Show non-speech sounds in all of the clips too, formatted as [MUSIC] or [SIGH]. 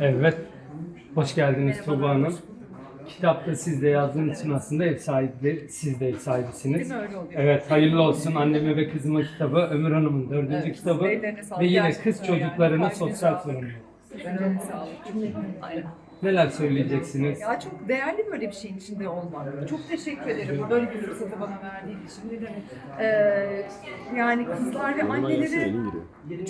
Evet. Hoş geldiniz Tuğba Hanım. Kitapta siz de yazdığınız için aslında ev sahibi, siz de ev sahibisiniz. Evet, hayırlı olsun. Anneme ve kızıma kitabı, Ömür Hanım'ın dördüncü Evet, kitabı ve yine kız öyle yani. sosyal sorumluluğu. Ellerine sağlık. Aynen. Neler söyleyeceksiniz? Ya çok değerli böyle bir şeyin içinde olmak. Çok teşekkür ederim böyle bir fırsatı bana verdiğin için. Ne demek? Ee, yani kızlar ve anneleri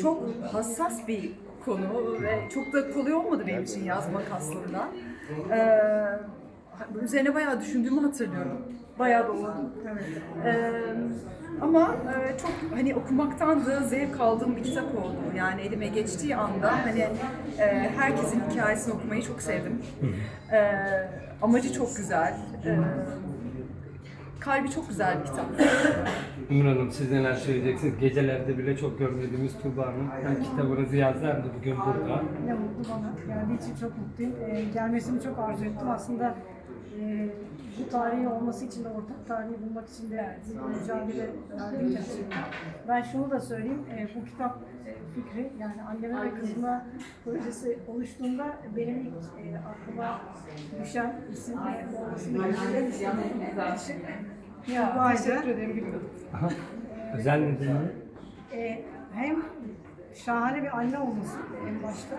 çok hassas bir konu ve çok da kolay olmadı benim için yazmak aslında. Ee, üzerine bayağı düşündüğümü hatırlıyorum. Bayağı da oldu. Ee, ama e, çok hani okumaktan da zevk aldığım bir kitap oldu. Yani elime geçtiği anda hani e, herkesin hikayesini okumayı çok sevdim. Ee, amacı çok güzel. Ee, kalbi çok güzel bir kitap. Ömür Hanım siz neler söyleyeceksiniz? Gecelerde bile çok görmediğimiz Tuğba Hanım. Ben kitabınızı yazdım da bugün burada. Ne mutlu bana. Geldiği için çok mutluyum. Ee, gelmesini çok arzu ettim. Aslında e, bu tarihi olması için de ortak tarihi bulmak için de bir mücadele gerçekten. Ben şunu da söyleyeyim. e, bu kitap e, fikri yani anneme ve kızıma projesi oluştuğunda benim ilk e, aklıma düşen isim e, olmasını isim için. Ya, Bu teşekkür ederim bilmiyordum. Özel nedeni? e, hem şahane bir anne olması en başta.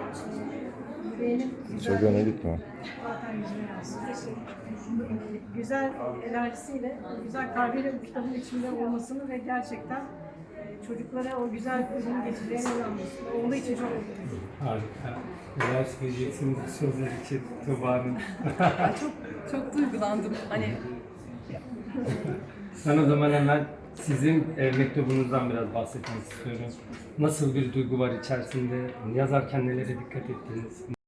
Yüreğinin güzel- Çocuğuna gitme. Zaten yüzüne yansıyor. Ee, güzel enerjisiyle, güzel kalbiyle bu kitabın içinde olmasını ve gerçekten e, çocuklara o güzel günü geçireceğine inanması. Olduğu için çok mutluyum. Harika. Neler söyleyeceksiniz bu sözler için? Ya çok çok duygulandım. Hani [LAUGHS] Ben o zaman hemen sizin e, mektubunuzdan biraz bahsetmek istiyorum. Nasıl bir duygu var içerisinde? Yazarken nelere dikkat ettiniz?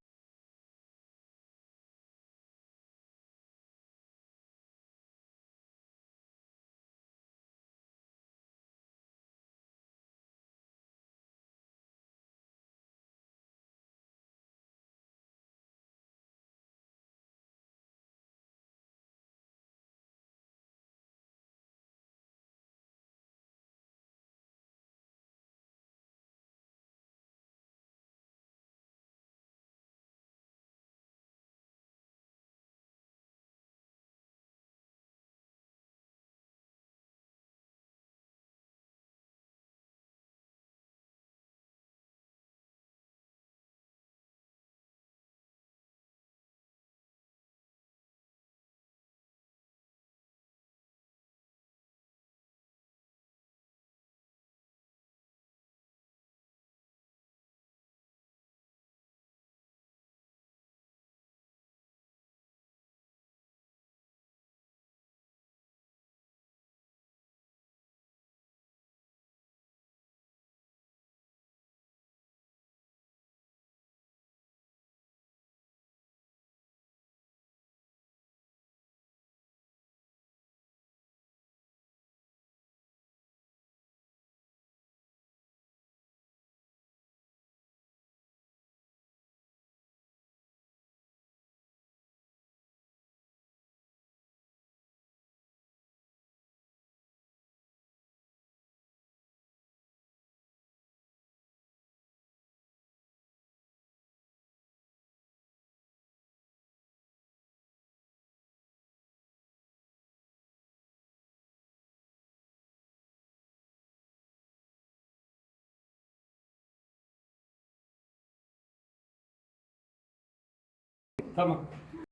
Tamam.